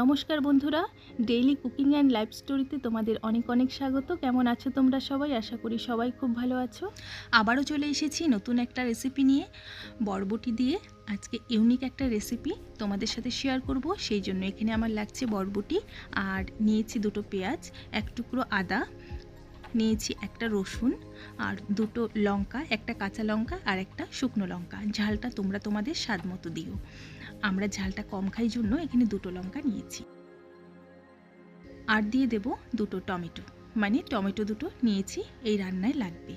নমস্কার বন্ধুরা daily cooking and life স্টোরিতে তোমাদের অনেক অনেক স্বাগত। কেমন আছো তোমরা সবাই? আশা করি সবাই খুব ভালো আছো। আবারও চলে এসেছি নতুন একটা রেসিপি নিয়ে, বরবটি দিয়ে। আজকে ইউনিক একটা রেসিপি তোমাদের সাথে শেয়ার করব, সেই জন্য এখানে আমার লাগছে বরবটি। আর নিয়েছি দুটো পেঁয়াজ, এক টুকরো আদা, নিয়েছি একটা রসুন, আর দুটো লঙ্কা, একটা কাঁচা লঙ্কা আর একটা শুকনো লঙ্কা। ঝালটা তোমরা তোমাদের স্বাদ মতো দিও। আমরা ঝালটা কম খাই জন্য এখানে দুটো লঙ্কা নিয়েছি। আর দিয়ে দেব দুটো টমেটো। মানে টমেটো দুটো নিয়েছি, এই রান্নায় লাগবে।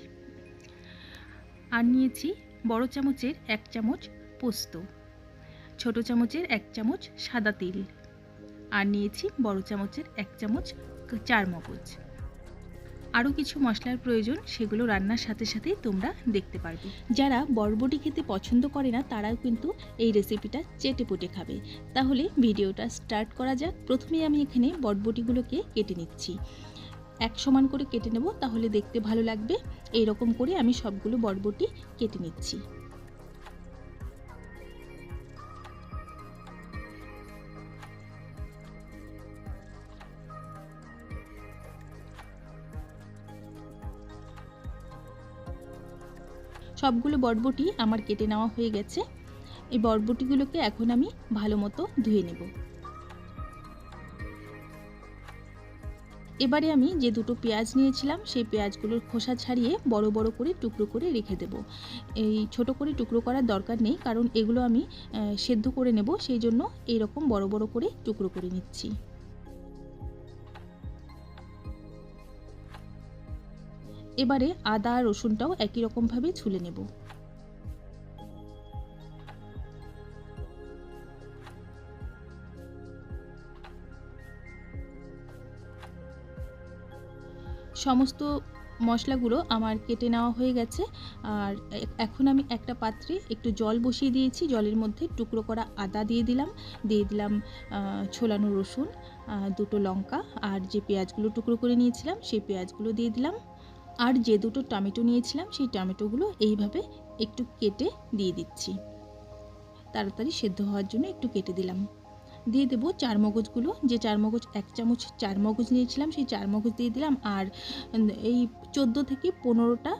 আর নিয়েছি বড় চামচের এক চামচ পোস্ত। ছোট চামচের এক চামচ সাদা তিল। আর নিয়েছি বড় চামচের এক চামচ চার মগজ। আরও কিছু মশলার প্রয়োজন, সেগুলো রান্নার সাথে সাথে তোমরা দেখতে পারবে। যারা বরবটি খেতে পছন্দ করে না, তারাও কিন্তু এই রেসিপিটা চেটেপুটে খাবে। তাহলে ভিডিওটা স্টার্ট করা যাক। প্রথমে আমি এখানে বরবটিগুলোকে কেটে নিচ্ছি। এক সমান করে কেটে নেব, তাহলে দেখতে ভালো লাগবে। এই রকম করে আমি সবগুলো বরবটি কেটে নিচ্ছি। সবগুলো বরবটি আমার কেটে নেওয়া হয়ে গেছে। এই বরবটিগুলোকে এখন আমি ভালো মতো ধুয়ে নেব। এবারে আমি যে দুটো পেঁয়াজ নিয়েছিলাম, সেই পেঁয়াজগুলোর খোসা ছাড়িয়ে বড় বড় করে টুকরো করে রেখে দেব। এই ছোট করে টুকরো করার দরকার নেই, কারণ এগুলো আমি সেদ্ধ করে নেব, সেই জন্য এইরকম বড় বড় করে টুকরো করে নিচ্ছি। এবারে আদা আর রসুনটাও একই রকমভাবে ছুলে নেব। সমস্ত মশলাগুলো আমার কেটে নেওয়া হয়ে গেছে। আর এখন আমি একটা পাত্রে একটু জল বসিয়ে দিয়েছি। জলের মধ্যে টুকরো করা আদা দিয়ে দিলাম। দিয়ে দিলাম ছোলানো রসুন দুটো লঙ্কা, আর যে পেঁয়াজগুলো টুকরো করে নিয়েছিলাম, সেই পেঁয়াজগুলো দিয়ে দিলাম। আর যে দুটো টমেটো নিয়েছিলাম, সেই টমেটোগুলো এইভাবে একটু কেটে দিয়ে দিচ্ছি। তাড়াতাড়ি সেদ্ধ হওয়ার জন্য একটু কেটে দিলাম। দিয়ে দেবো চার মগজগুলো। যে চার মগজ, এক চামচ চার মগজ নিয়েছিলাম, সেই চার মগজ দিয়ে দিলাম। আর এই চোদ্দ থেকে পনেরোটা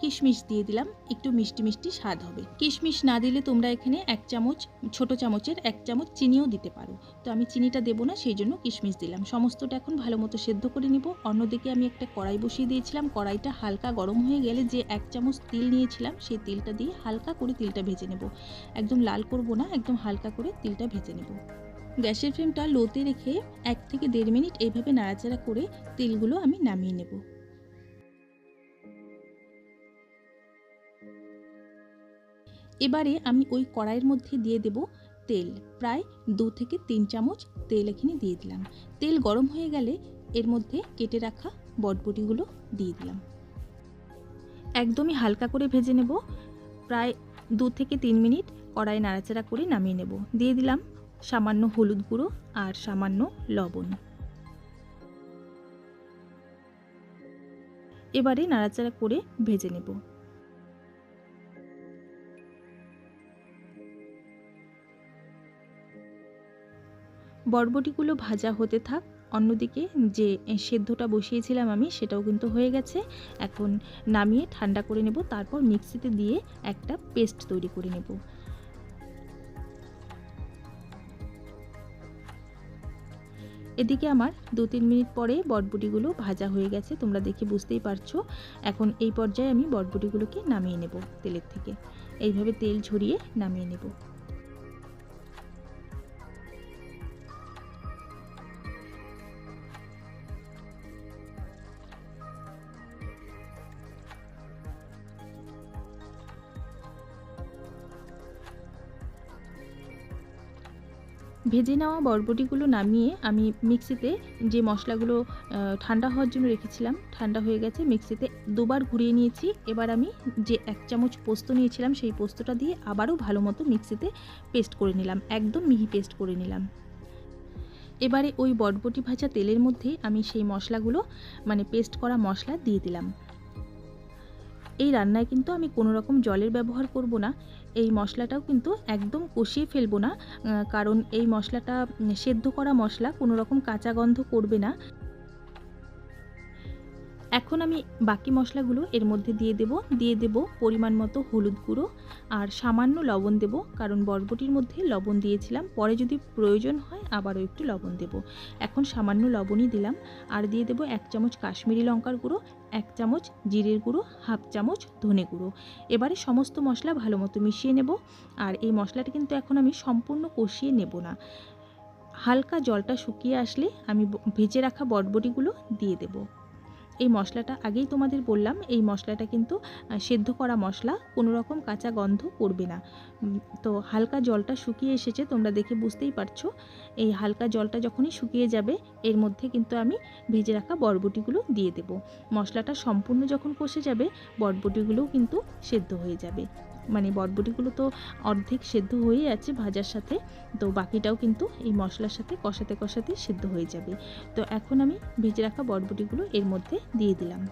কিশমিশ দিয়ে দিলাম। একটু মিষ্টি মিষ্টি স্বাদ হবে। কিশমিশ না দিলে তোমরা এখানে এক চামচ, ছোট চামচের এক চামচ চিনিও দিতে পারো। তো আমি চিনিটা দেবো না, সেই জন্য কিশমিশ দিলাম। সমস্তটা এখন ভালো মতো সেদ্ধ করে নিব। অন্যদিকে আমি একটা কড়াই বসিয়ে দিয়েছিলাম। কড়াইটা হালকা গরম হয়ে গেলে যে এক চামচ তিল নিয়েছিলাম, সেই তিলটা দিয়ে হালকা করে তিলটা ভেজে নেব। একদম লাল করব না, একদম হালকা করে তিলটা ভেজে নেব। গ্যাসের ফ্লেমটা লোতে রেখে এক থেকে দেড় মিনিট এইভাবে নাড়াচাড়া করে তেলগুলো আমি নামিয়ে নেব। এবারে আমি ওই কড়াইয়ের মধ্যে দিয়ে দেব তেল। প্রায় দু থেকে তিন চামচ তেল এখানে দিয়ে দিলাম। তেল গরম হয়ে গেলে এর মধ্যে কেটে রাখা বটবটিগুলো দিয়ে দিলাম। একদমই হালকা করে ভেজে নেব। প্রায় দু থেকে তিন মিনিট কড়াই নাড়াচাড়া করে নামিয়ে নেব। দিয়ে দিলাম সামান্য হলুদ গুঁড়ো আর সামান্য লবণ। এবারে নাড়াচাড়া করে ভেজে নেব। বরবটিগুলো ভাজা হতে থাক, অন্যদিকে যে সেদ্ধটা বসিয়েছিলাম আমি সেটাও কিন্তু হয়ে গেছে। এখন নামিয়ে ঠান্ডা করে নেব, তারপর মিক্সিতে দিয়ে একটা পেস্ট তৈরি করে নেব। এদিকে আমার দু তিন মিনিট পরে বটবুটিগুলো ভাজা হয়ে গেছে, তোমরা দেখে বুঝতেই পারছ। এখন এই পর্যায়ে আমি বটবুটিগুলোকে নামিয়ে নেব তেলের থেকে। এইভাবে তেল ঝরিয়ে নামিয়ে নেব। ভেজে নেওয়া বরবটিগুলো নামিয়ে আমি মিক্সিতে যে মশলাগুলো ঠান্ডা হওয়ার জন্য রেখেছিলাম, ঠান্ডা হয়ে গেছে, মিক্সিতে দুবার ঘুরিয়ে নিয়েছি। এবার আমি যে এক চামচ পোস্ত নিয়েছিলাম, সেই পোস্তটা দিয়ে আবারও ভালো মতো মিক্সিতে পেস্ট করে নিলাম, একদম মিহি পেস্ট করে নিলাম। এবারে ওই বটবটি ভাজা তেলের মধ্যে আমি সেই মশলাগুলো মানে পেস্ট করা মশলা দিয়ে দিলাম। এই রান্নায় কিন্তু আমি কোনো রকম জলের ব্যবহার করব না। এই মশলাটাও কিন্তু একদম কষিয়ে ফেলব না। কারণ এই মশলাটা সেদ্ধ করা মশলা কোনো রকম কাঁচা গন্ধ করবে না। এখন আমি বাকি মশলাগুলো এর মধ্যে দিয়ে দেব। দিয়ে দেব পরিমাণ মতো হলুদ গুঁড়ো আর সামান্য লবণ দেব। কারণ বরবটির মধ্যে লবণ দিয়েছিলাম। পরে যদি প্রয়োজন হয় আবারও একটু লবণ দেব। এখন সামান্য লবণই দিলাম। আর দিয়ে দেব এক চামচ কাশ্মীরি লঙ্কার গুঁড়ো এক চামচ জিরের গুঁড়ো, হাফ চামচ ধনে গুঁড়ো। এবারে সমস্ত মশলা ভালো মতো মিশিয়ে নেব। আর এই মশলাটা কিন্তু এখন আমি সম্পূর্ণ কষিয়ে নেব না। হালকা জলটা শুকিয়ে আসলে আমি ভেজে রাখা বটবটিগুলো দিয়ে দেব। এই মশলাটা আগেই তোমাদের বললাম, এই মশলাটা কিন্তু সেদ্ধ করা মশলা, কোনো রকম কাঁচা গন্ধ করবে না। তো হালকা জলটা শুকিয়ে এসেছে, তোমরা দেখে বুঝতেই পারছ। এই হালকা জলটা যখনই শুকিয়ে যাবে, এর মধ্যে কিন্তু আমি ভেজে রাখা বরবটিগুলো দিয়ে দেব। মশলাটা সম্পূর্ণ যখন কষে যাবে, বরবটিগুলোও কিন্তু সেদ্ধ হয়ে যাবে। মানে বরবটিগুলো তো অর্ধেক সেদ্ধ হয়েই আছে ভাজার সাথে। তো বাকিটাও কিন্তু এই মশলার সাথে কষাতে কষাতে সেদ্ধ হয়ে যাবে। তো এখন আমি ভেজে রাখা বরবটিগুলো এর মধ্যে দিয়ে দিলাম।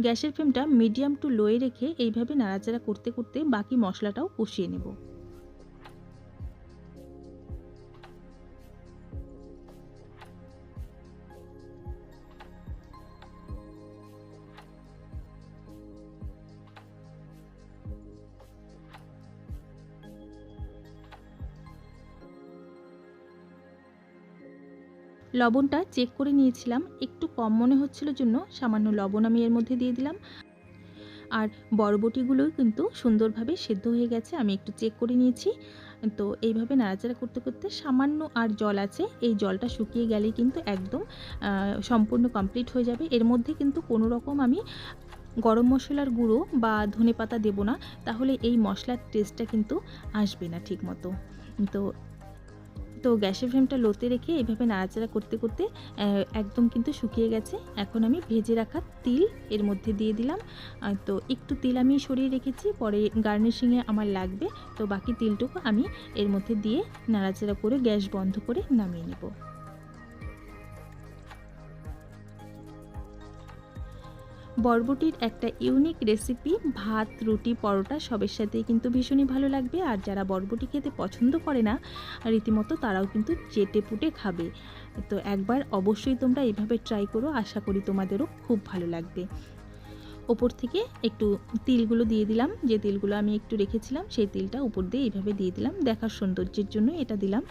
গ্যাসের ফ্লেমটা মিডিয়াম টু লোয়ে রেখে এইভাবে নাড়াচাড়া করতে করতে বাকি মশলাটাও কষিয়ে নেব। লবণটা চেক করে নিয়েছিলাম। একটু কম মনে হচ্ছিল জন্য, সামান্য লবণ আমি এর মধ্যে দিয়ে দিলাম। আর বরবটিগুলোও কিন্তু সুন্দরভাবে সেদ্ধ হয়ে গেছে, আমি একটু চেক করে নিয়েছি। তো এইভাবে নাড়াচাড়া করতে করতে সামান্য আর জল আছে, এই জলটা শুকিয়ে গেলেই কিন্তু একদম সম্পূর্ণ কমপ্লিট হয়ে যাবে। এর মধ্যে কিন্তু কোনো রকম আমি গরম মশলার গুঁড়ো বা ধনে পাতা দেবো না, তাহলে এই মশলার টেস্টটা কিন্তু আসবে না ঠিক মতো তো তো গ্যাসের ফ্লেমটা লোতে রেখে এইভাবে নাড়াচাড়া করতে করতে একদম কিন্তু শুকিয়ে গেছে। এখন আমি ভেজে রাখা তিল এর মধ্যে দিয়ে দিলাম। তো একটু তিল আমি সরিয়ে রেখেছি, পরে গার্নিশিংয়ে আমার লাগবে। তো বাকি তিলটুকু আমি এর মধ্যে দিয়ে নাড়াচাড়া করে গ্যাস বন্ধ করে নামিয়ে নেব। বরবটির একটা ইউনিক রেসিপি, ভাত, রুটি, পরোটা সবের সাথেই কিন্তু ভীষণই ভালো লাগবে। আর যারা বরবটি খেতে পছন্দ করে না, রীতিমতো তারাও কিন্তু চেটে পুটে খাবে। তো একবার অবশ্যই তোমরা এভাবে ট্রাই করো, আশা করি তোমাদেরও খুব ভালো লাগবে। ওপর থেকে একটু তিলগুলো দিয়ে দিলাম। যে তিলগুলো আমি একটু রেখেছিলাম, সেই তিলটা উপর দিয়ে এইভাবে দিয়ে দিলাম। দেখার সৌন্দর্যের জন্য এটা দিলাম।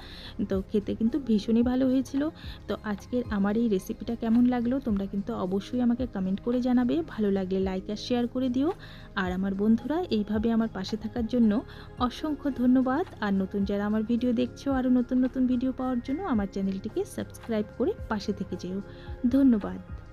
তো খেতে কিন্তু ভীষণই ভালো হয়েছিল। তো আজকের আমার এই রেসিপিটা কেমন লাগল তোমরা কিন্তু অবশ্যই আমাকে কমেন্ট করে জানাবে। ভালো লাগলে লাইক আর শেয়ার করে দিও। আর আমার বন্ধুরা, এইভাবে আমার পাশে থাকার জন্য অসংখ্য ধন্যবাদ। আর নতুন যারা আমার ভিডিও দেখছ, আরও নতুন নতুন ভিডিও পাওয়ার জন্য আমার চ্যানেলটিকে সাবস্ক্রাইব করে পাশে থেকে যেও। ধন্যবাদ।